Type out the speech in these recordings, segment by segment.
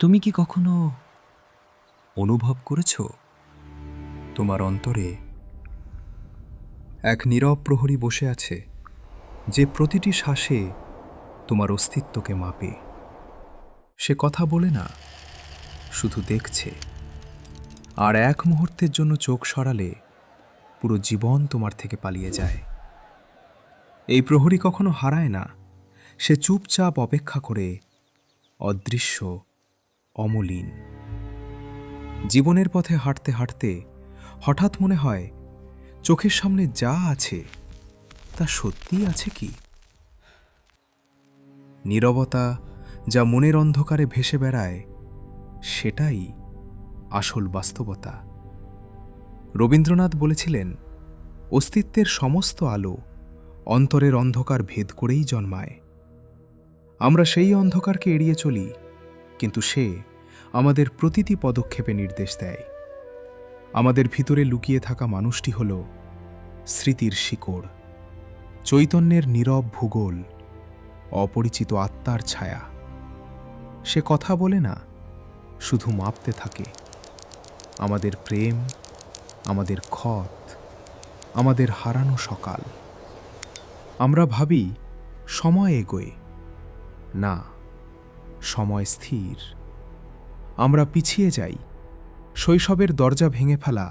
তুমি কি কখনো অনুভব করেছ? তোমার অন্তরে এক নীরব প্রহরী বসে আছে, যে প্রতিটি শ্বাসে তোমার অস্তিত্বকে মাপে। সে কথা বলে না, শুধু দেখছে। আর এক মুহূর্তের জন্য চোখ সরালে পুরো জীবন তোমার থেকে পালিয়ে যায়। এই প্রহরী কখনো হারায় না, সে চুপচাপ অপেক্ষা করে অদৃশ্য অমলিন। জীবনের পথে হাঁটতে হাঁটতে হঠাৎ মনে হয়, চোখের সামনে যা আছে, তা সত্যি আছে কি? নীরবতা যা মনের অন্ধকারে ভেসে বেড়ায়, সেটাই আসল বাস্তবতা। রবীন্দ্রনাথ বলেছিলেন, অস্তিত্বের সমস্ত আলো অন্তরের অন্ধকার ভেদ করেই জন্মায়। আমরা সেই অন্ধকারকে এড়িয়ে চলি কিন্তু সে আমাদের প্রতিটি পদক্ষেপে নির্দেশ দেয়। আমাদের ভিতরে লুকিয়ে থাকা মানুষটি হল স্মৃতির শিকড়, চৈতন্যের নীরব ভূগোল, অপরিচিত আত্মার ছায়া। সে কথা বলে না, শুধু মাপতে থাকে। আমাদের প্রেম, আমাদের ক্ষত, আমাদের হারানো সকাল। আমরা ভাবি, সময় এগোয়। না সময় স্থির। আমরা পিছিয়ে যাই। শৈশবের দরজা ভেঙে ফেলা,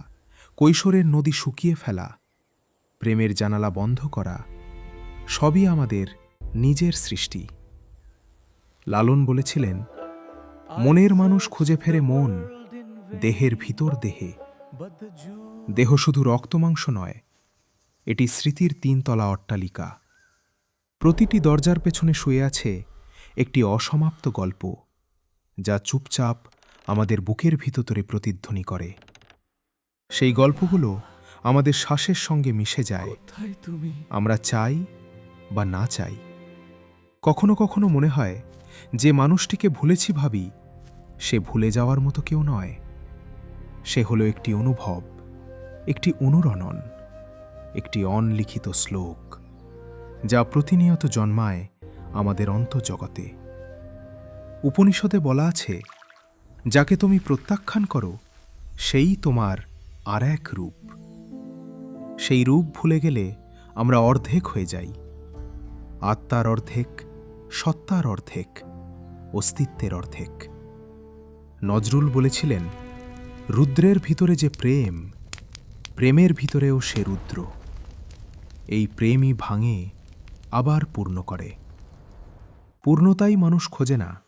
কৈশোরের নদী শুকিয়ে ফেলা, প্রেমের জানালা বন্ধ করা, সবই আমাদের নিজের সৃষ্টি। লালন বলেছিলেন, মনের মানুষ খুঁজে ফেরে মন, দেহের ভিতর দেহে। দেহ শুধু রক্তমাংস নয়, এটি স্মৃতির তিনতলা অট্টালিকা। প্রতিটি দরজার পেছনে শুয়ে আছে একটি অসমাপ্ত গল্প যা চুপচাপ আমাদের বুকের ভিতরে প্রতিধ্বনি করে। সেই গল্পগুলো আমাদের শ্বাসের সঙ্গে মিশে যায় আমরা চাই বা না চাই। কখনো কখনো মনে হয় যে মানুষটিকে ভুলেছি ভাবি সে ভুলে যাওয়ার মতো কেউ নয়। সে হলো একটি অনুভব একটি অনুরণন একটি অনলিখিত শ্লোক যা প্রতিনিয়ত জন্মায় আমাদের অন্তজগতে উপনিষদে বলা আছে, যাকে তুমি প্রত্যাখ্যান করো, সেই তোমার আর এক রূপ। সেই রূপ ভুলে গেলে আমরা অর্ধেক হয়ে যাই। আত্মার অর্ধেক, সত্তার অর্ধেক, অস্তিত্বের অর্ধেক। নজরুল বলেছিলেন, রুদ্রের ভিতরে যে প্রেম, প্রেমের ভিতরেও সে রুদ্র। এই প্রেমই ভাঙে, আবার পূর্ণ করে। পূর্ণতাই মানুষ খোঁজে না।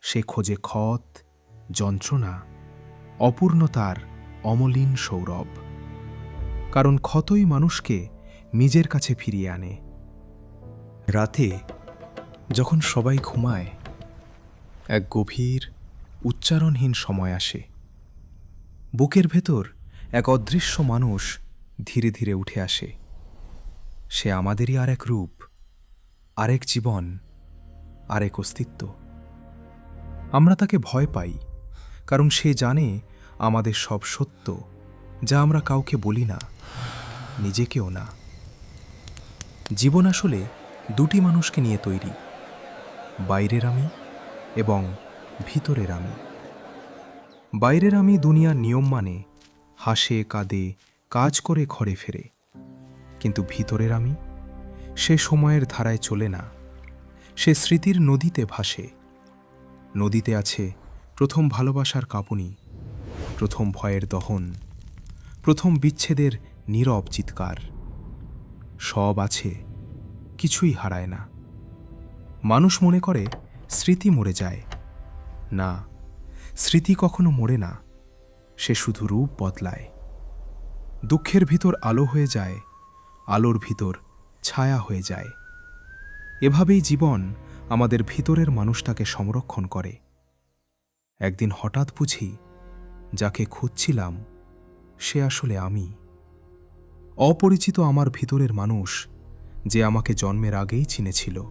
সে খোঁজে ক্ষত, যন্ত্রণা, অপূর্ণতার অমলিন সৌরভ। কারণ ক্ষতই মানুষকে নিজের কাছে ফিরিয়ে আনে। রাতে যখন সবাই ঘুমায়, এক গভীর, উচ্চারণহীন সময় আসে। বুকের ভেতর এক অদৃশ্য মানুষ ধীরে ধীরে উঠে আসে। সে আমাদেরই আরেক রূপ, আরেক জীবন। আরেক অস্তিত্ব। আমরা তাকে ভয় পাই, কারণ সে জানে আমাদের সব সত্য, যা আমরা কাউকে বলি না, নিজেকেও না। জীবন আসলে দুটি মানুষকে নিয়ে তৈরি, বাইরের আমি এবং ভিতরের আমি। বাইরের আমি দুনিয়ার নিয়ম মানে হাসে, কাঁদে, কাজ করে, ঘরে ফেরে। কিন্তু ভিতরের আমি সে সময়ের ধারায় চলে না। সে স্মৃতির নদীতে ভাসে। নদীতে আছে প্রথম ভালোবাসার কাঁপুনি, প্রথম ভয়ের দহন, প্রথম বিচ্ছেদের নীরব চিৎকার। সব আছে, কিছুই হারায় না। মানুষ মনে করে স্মৃতি মরে যায়। না, স্মৃতি কখনো মরে না, সে শুধু রূপ বদলায়। দুঃখের ভিতর আলো হয়ে যায়, আলোর ভিতর ছায়া হয়ে যায়। এভাবেই জীবন আমাদের ভিতরের মানুষটাকে সংরক্ষণ করে। একদিন হঠাৎ বুঝি, যাকে খুঁজছিলাম, সে আসলে আমি। অপরিচিত আমার ভিতরের মানুষ যে আমাকে জন্মের আগেই চিনেছিল।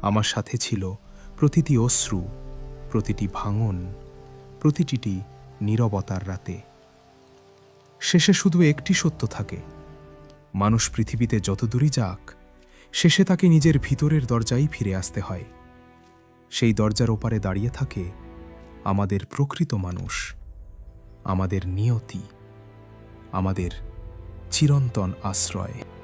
আমার সাথে ছিল প্রতিটি অশ্রু, প্রতিটি ভাঙন, প্রতিটি নীরবতার রাতে। শেষে শুধু একটি সত্য থাকে, মানুষ পৃথিবীতে যত দূরই যাক শেষে তাকে নিজের ভিতরের দরজায় ফিরে আসতে হয়। সেই দরজার ওপারে দাঁড়িয়ে থাকে আমাদের প্রকৃত মানুষ, আমাদের নিয়তি, আমাদের চিরন্তন আশ্রয়।